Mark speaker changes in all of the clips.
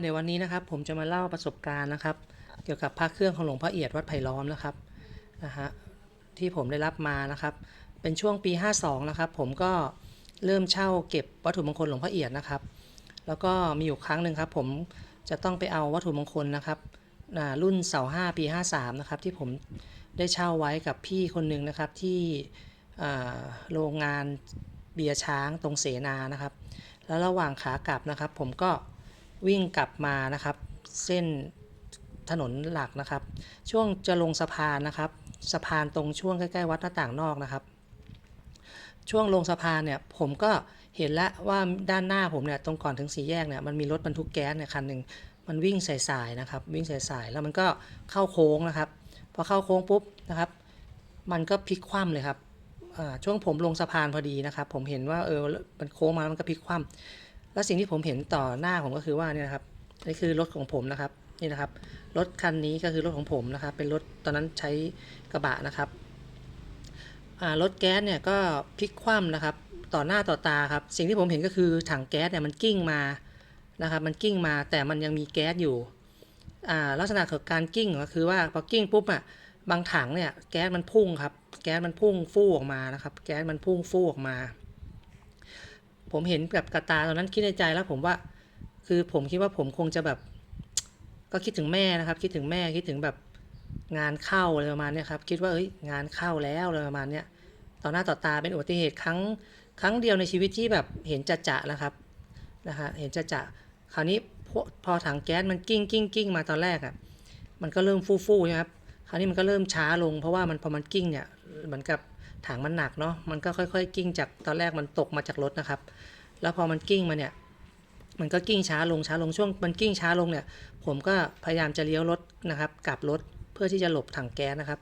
Speaker 1: เดี๋ยววันนี้นะครับผมจะมาเล่าประสบการณ์นะครับ เกี่ยวกับพระเครื่องของหลวงพ่อเอียดวัดไผ่ล้อมนะครับนะฮะที่ผมได้รับมานะครับ เป็นช่วงปี 52นะครับ ผมก็เริ่มเช่าเก็บวัตถุมงคลหลวงพ่อเอียดนะครับ แล้วก็มีอยู่ครั้งหนึ่งครับ ผมจะต้องไปเอาวัตถุมงคลนะครับรุ่นเสาห้าปี 53นะครับที่ผมได้เช่าไว้กับพี่คนหนึ่งนะครับที่โรงงานเบียร์ช้างตรงเสนานะครับ แล้วระหว่างขากลับนะครับ ผมก็ วิ่งกลับมานะครับ เส้นถนนหลักนะครับ ช่วงจะลงสะพานนะครับ สะพานตรงช่วงใกล้ๆวัดหน้าต่างนอกนะครับ ช่วงลงสะพานเนี่ยผมก็เห็นแล้วว่าด้านหน้าผมเนี่ยตรงก่อนถึงสี่แยกเนี่ยมันมีรถบรรทุกแก๊สเนี่ยคันหนึ่งมันวิ่งสายๆนะครับ วิ่งสายๆแล้วมันก็เข้าโค้งนะครับ พอเข้าโค้งปุ๊บนะครับ มันก็พลิกคว่ำเลยครับช่วงผมลงสะพานพอดีนะครับ ผมเห็นว่าเออมันโค้งมาแล้วมันก็พลิกคว่ำ แล้วสิ่งที่ผมเห็นต่อหน้าผมก็คือว่าเนี่ยนะครับนี่คือรถของผมนะครับนี่นะครับ รถคันนี้ก็คือรถของผมนะครับ เป็นรถตอนนั้นใช้กระบะนะครับรถแก๊สเนี่ยก็พลิกคว่ำนะครับ ต่อหน้าต่อตาครับ สิ่งที่ผมเห็นก็คือถังแก๊สเนี่ยมันกิ้งมานะครับ มันกิ้งมาแต่มันยังมีแก๊สอยู่ลักษณะของการกิ้งก็คือว่าพอกิ้งปุ๊บอะบางถังเนี่ยแก๊สมันพุ่งครับ แก๊สมันพุ่งฟู่ออกมานะครับ แก๊สมันพุ่งฟู่ออกมา ผมเห็นกับกระตาตอนนั้นคิดในใจแล้วผมว่า คือผมคิดว่าผมคงจะแบบ ก็คิดถึงแม่นะครับ คิดถึงแม่คิดถึงแบบงานเข้าอะไรประมาณนี้ครับ คิดว่าเอ้ยงานเข้าแล้วอะไรประมาณนี้ต่อหน้าต่อตาเป็นอุบัติเหตุครั้งครั้งเดียวในชีวิตที่แบบเห็นจะจะนะครับนะฮะเห็นจะจะคราวนี้พอพอถังแก๊สมันกิ้งกิ้งกิ้งมาตอนแรกอะ่ะมันก็เริ่มฟู่ฟู่ใช่ครับคราวนี้มันก็เริ่มช้าลง เพราะว่ามันพอมันกิ้งเนี่ยเหมือนกับ ถังมันหนักเนาะมันก็ค่อยๆ กิ้งจากตอนแรกมันตกมาจากรถนะครับ แล้วพอมันกิ้งมาเนี่ยมันก็กิ้งช้าลงช้าลงช่วงมันกิ้งช้าลงเนี่ย ผมก็พยายามจะเลี้ยวรถนะครับกลับรถเพื่อที่จะหลบถังแก๊สนะครับ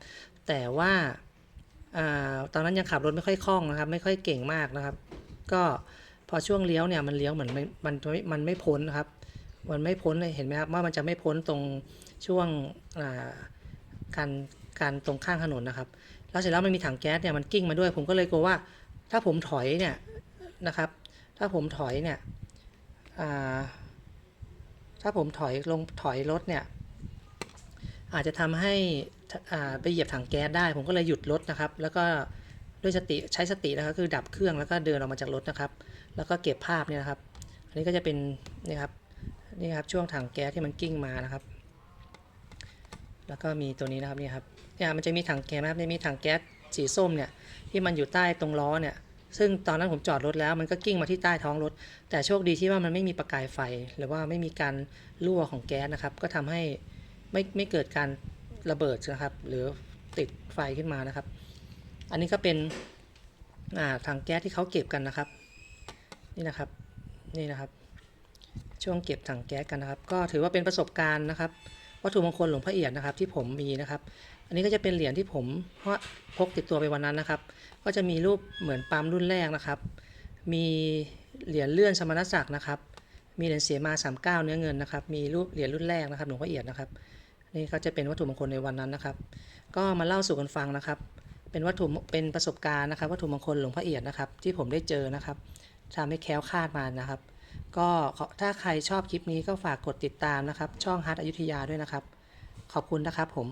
Speaker 1: แต่ว่าอตอนนั้นยังขับรถไม่ค่อยคล่องนะครับ ไม่ค่อยเก่งมากนะครับ ก็พอช่วงเลี้ยวเนี่ยมันเลี้ยวเหมือนไม่มันมันไม่พ้นนะครับ มันไม่พ้นเลยเห็นไหมครับว่ามันจะไม่พ้นตรงช่วงการการตรงข้างถนนนะครับ แล้วเสร็จแล้วมันมีถังแก๊สเนี่ยมันกิ้งมาด้วย ผมก็เลยกลัวว่า ถ้าผมถอยเนี่ยนะครับ ถ้าผมถอยเนี่ยถ้าผมถอยลงถอยรถเนี่ยอาจจะทำให้ไปเหยียบถังแก๊สได้ ผมก็เลยหยุดรถนะครับ แล้วก็ด้วยสติใช้สตินะครับคือดับเครื่องแล้วก็เดินออกมาจากรถนะครับ แล้วก็เก็บภาพเนี่ยนะครับ อันนี้ก็จะเป็นนี่ครับนี่ครับช่วงถังแก๊สที่มันกิ้งมานะครับ แล้วก็มีตัวนี้นะครับนี่ครับเนี่ยมันจะมีถังแก๊สนะครับเนี่ยมีถังแก๊สสีส้มเนี่ยที่มันอยู่ใต้ตรงล้อเนี่ยซึ่งตอนนั้นผมจอดรถแล้วมันก็กิ้งมาที่ใต้ท้องรถ แต่โชคดีที่ว่ามันไม่มีประกายไฟ หรือว่าไม่มีการรั่วของแก๊สนะครับ ก็ทำให้ไม่ไม่เกิดการระเบิดนะครับ หรือติดไฟขึ้นมานะครับ อันนี้ก็เป็นถังแก๊สที่เขาเก็บกันนะครับ นี่นะครับนี่นะครับ ช่วงเก็บถังแก๊สกันนะครับ ก็ถือว่าเป็นประสบการณ์นะครับ วัตถุมงคลหลวงพ่อเอียดนะครับที่ผมมีนะครับ อันนี้ก็จะเป็นเหรียญที่ผมพกติดตัวไปวันนั้นนะครับ ก็จะมีรูปเหมือนปั๊มรุ่นแรกนะครับ มีเหรียญเลื่อนสมณศักดิ์นะครับ มีเหรียญเสียมา 39 เนื้อเงินนะครับ มีรูปเหรียญรุ่นแรกนะครับหลวงพ่อเอียดนะครับ นี่ก็จะเป็นวัตถุมงคลในวันนั้นนะครับ ก็มาเล่าสู่กันฟังนะครับ เป็นวัตถุเป็นประสบการณ์นะครับ วัตถุมงคลหลวงพ่อเอียดนะครับ ที่ผมได้เจอนะครับทำให้แค้วคาดมานะครับ ก็ถ้าใครชอบคลิปนี้ก็ฝากกดติดตามนะครับ ช่องฮัทอยุธยาด้วยนะครับ ขอบคุณนะครับผม